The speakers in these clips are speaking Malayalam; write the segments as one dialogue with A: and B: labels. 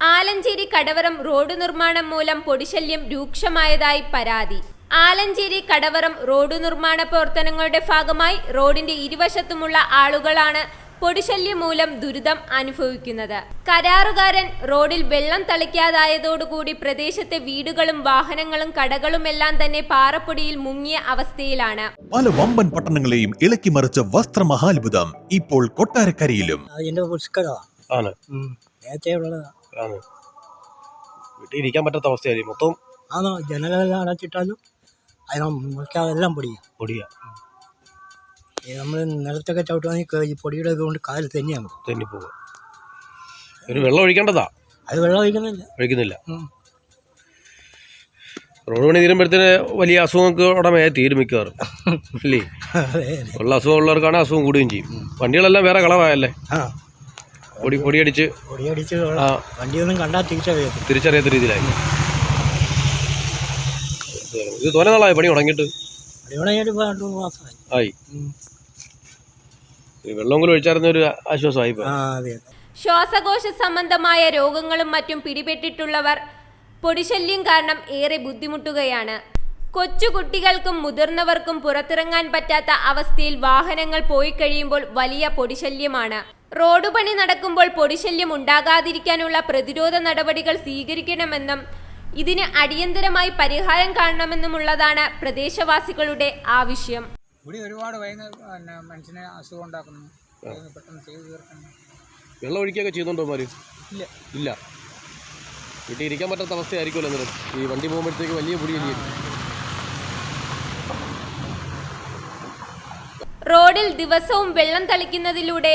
A: ആലഞ്ചേരി കടവറം റോഡ് നിർമ്മാണം മൂലം പൊടിശല്യം രൂക്ഷമായതായി പരാതി. ആലഞ്ചേരി കടവറം റോഡ് നിർമ്മാണ പ്രവർത്തനങ്ങളുടെ ഭാഗമായി റോഡിന്റെ ഇരുവശത്തുമുള്ള ആളുകളാണ് പൊടിശല്യം മൂലം ദുരിതം അനുഭവിക്കുന്നത്. കരാറുകാരൻ റോഡിൽ വെള്ളം തളിക്കാതായതോടുകൂടി പ്രദേശത്തെ വീടുകളും വാഹനങ്ങളും കടകളുമെല്ലാം തന്നെ പാറപ്പൊടിയിൽ മുങ്ങിയ അവസ്ഥയിലാണ്.
B: പല വമ്പൻ പട്ടണങ്ങളെയും ഇളക്കി മറിച്ച വസ്ത്രമഹാത്ഭുതം ഇപ്പോൾ കൊട്ടാരക്കരയിലും.
C: ആണ്. വീട്ടിൽ ഇരിക്കാൻ പറ്റാത്ത അവസ്ഥയായി. മൊത്തം
D: ആണോ? ജനലെല്ലാം അടച്ചിട്ടാലും അതിനെല്ലാം പൊടിയാ.
C: പൊടിയും.
D: നമ്മൾ നിലത്തൊക്കെ ചവിട്ടുവാണെങ്കിൽ ഈ പൊടിയുടെ ഇതുകൊണ്ട് കാൽ തന്നെയാണ്
C: തെന്നി പോവുക ഒരു വെള്ളം ഒഴിക്കേണ്ടതാ?
D: അത് വെള്ളം ഒഴിക്കുന്നില്ല.
C: ഒഴിക്കുന്നില്ല. റോഡ് പണി തീരുമ്പോഴത്തേന് വലിയ അസുഖങ്ങൾക്ക് ഉടമേ തീരും മിക്കവാറും. അല്ലേ? ഉള്ള അസുഖം ഉള്ളവർക്കാണ് അസുഖം കൂടുകയും ചെയ്യും. വണ്ടികളെല്ലാം വേറെ കളവായല്ലേ?
D: ആ.
C: പൊടി പൊടിയടിച്ച്
D: പൊടിയടിച്ച് വണ്ടിയൊന്നും കണ്ടാൽ തിരിച്ചറിയാം
C: തിരിച്ചറിയാത്ത രീതിയിലായി. ഇത് തോനെ നാളായി പണി തുടങ്ങിയിട്ട്? ആയി. ഈ വെള്ളം കൂടി ഒഴിച്ചായിരുന്ന ഒരു ആശ്വാസമായി ഇപ്പൊ.
D: ആ അതെ.
A: ശ്വാസകോശ സംബന്ധമായ രോഗങ്ങളും മറ്റും പിടിപെട്ടിട്ടുള്ളവർ പൊടിശല്യം കാരണം ഏറെ ബുദ്ധിമുട്ടുകയാണ്. കൊച്ചുകുട്ടികൾക്കും മുതിർന്നവർക്കും പുറത്തിറങ്ങാൻ പറ്റാത്ത അവസ്ഥയിൽ വാഹനങ്ങൾ പോയി കഴിയുമ്പോൾ വലിയ പൊടിശല്യമാണ്. റോഡ് പണി നടക്കുമ്പോൾ പൊടിശല്യം ഉണ്ടാകാതിരിക്കാനുള്ള പ്രതിരോധ നടപടികൾ സ്വീകരിക്കണമെന്നും ഇതിന് അടിയന്തരമായി പരിഹാരം കാണണമെന്നുമുള്ളതാണ് പ്രദേശവാസികളുടെ ആവശ്യം.
E: പൊടി ഒരുപാട് മനുഷ്യനെ അസുഖം ഉണ്ടാക്കുന്നു. പെട്ടെന്ന് ചെയ്തു തീർക്കണം
C: വെള്ളം ഒഴിക്കുകയൊക്കെ ചെയ്യുന്നുണ്ടോ മാര്
E: ഇല്ല.
C: ഇല്ല. വീട്ടിൽ ഇരിക്കാൻ പറ്റാത്ത അവസ്ഥയായിരിക്കുമല്ലോ അന്നേരം ഈ വണ്ടി പോകുമ്പോഴത്തേക്ക് വലിയ പൊടിയല്ലേ
A: റോഡിൽ ദിവസവും വെള്ളം തളിക്കുന്നതിലൂടെ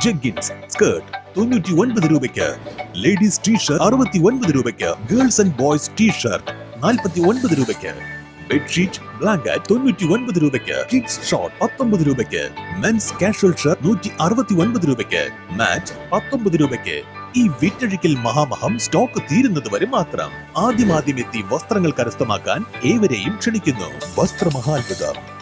B: jeggings skirt തൊണ്ണൂറ്റി ഒൻപത് രൂപയ്ക്ക്. ലേഡീസ് ടീഷർട്ട് അറുപത്തി ഒൻപത് രൂപയ്ക്ക്. ഗേൾസ് ആൻഡ് ബോയ്സ് ടീഷർട്ട് നാൽപ്പത്തി ഒൻപത് രൂപയ്ക്ക് ബെഡ്ഷീറ്റ് ബ്ലാങ്കറ്റ് തൊണ്ണൂറ്റി ഒൻപത് രൂപയ്ക്ക്. കിഡ്സ് ഷോർട്ട് പത്തൊമ്പത് രൂപയ്ക്ക്. മെൻസ് കാഷ്വൽ ഷർട്ട് നൂറ്റി അറുപത്തി ഒൻപത് രൂപയ്ക്ക്. മാറ്റ് പത്തൊമ്പത് രൂപയ്ക്ക്. ഈ വിറ്റഴിക്കൽ മഹാമഹം സ്റ്റോക്ക് തീരുന്നത് വരെ മാത്രം. ആദ്യമാദ്യം എത്തി വസ്ത്രങ്ങൾ കരസ്ഥമാക്കാൻ ഏവരെയും ക്ഷണിക്കുന്നു. വസ്ത്രമഹാത്ഭുതം.